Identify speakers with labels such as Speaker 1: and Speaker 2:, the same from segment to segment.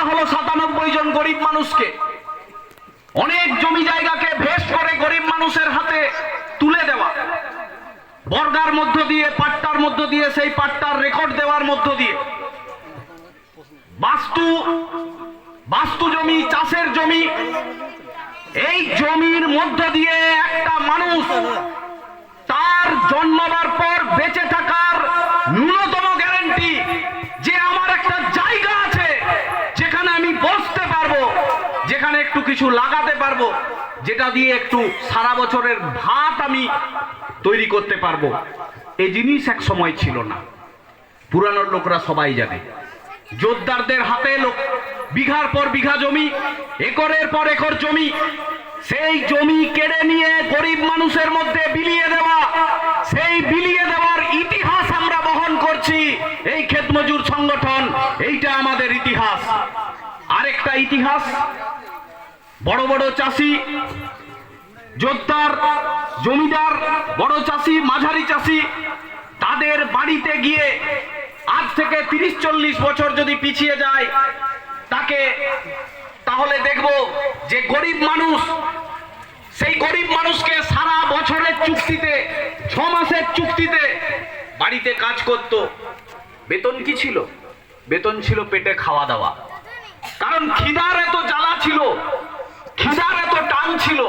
Speaker 1: দেওয়া হলো সাতানব্বই জন গরিব মানুষকে। অনেক জমি জায়গাকে ভেস্ট করে গরিব মানুষের হাতে তুলে দেওয়া। বর্গার মধ্য দিয়ে, পাট্টার মধ্য দিয়ে, সেই পাট্টার রেকর্ড দেওয়ার মধ্য দিয়ে। বাস্তু বাস্তু জমি, চাষের জমি, এই জমির মধ্য দিয়ে একটা মানুষ তার জন্মাবার পর বেঁচে থাকার ন্যূনতম একটু কিছু লাগাতে পারব, যেটা দিয়ে একটু সারা বছরের ভাত আমি তৈরি করতে পারব। এই জিনিস এক সময় ছিল না। পুরানোর লোকরা সবাই জানে। জোরদারদের হাতে লোক, বিঘার পর বিঘা জমি, একরের পর একর জমি। সেই জমি কেড়ে নিয়ে গরিব মানুষের মধ্যে বিলিয়ে দেওয়া, সেই বিলিয়ে দেওয়ার ইতিহাস আমরা বহন করছি। এই ক্ষেত মজুর সংগঠন, এইটা আমাদের ইতিহাস। আরেকটা ইতিহাস বড় বড় চাষি যোদ্ধার জমিদার, বড় চাষি, মাঝারি চাষি, তাদের বাড়িতে গিয়ে আজ থেকে তিরিশ চল্লিশ বছর যদি পিছিয়ে যায়, তাকে তাহলে দেখব যে গরিব মানুষ, সেই গরিব মানুষকে সারা বছরের চুক্তিতে, ছ মাসের চুক্তিতে বাড়িতে কাজ করত। বেতন কি ছিল? বেতন ছিল পেটে খাওয়া দাওয়া। কারণ খিদার এত জ্বালা ছিল খিদার এত টান ছিল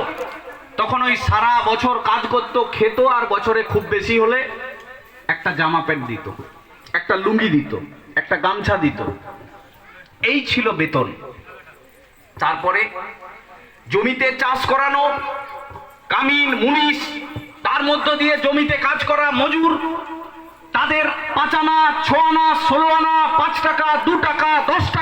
Speaker 1: তখন ওই সারা বছর কাজ করত, খেত আর বছরে খুব বেশি হলে একটা জামা প্যান্ট দিত, একটা লুঙ্গি দিত, একটা গামছা দিত। এই ছিল বেতন। তারপরে জমিতে চাষ করানো, কামিন, মুনিশ, তার মধ্য দিয়ে জমিতে কাজ করা মজুর, তাদের পাঁচ আনা ছ আনা ষোলো আনা পাঁচ টাকা, দু টাকা, দশ টাকা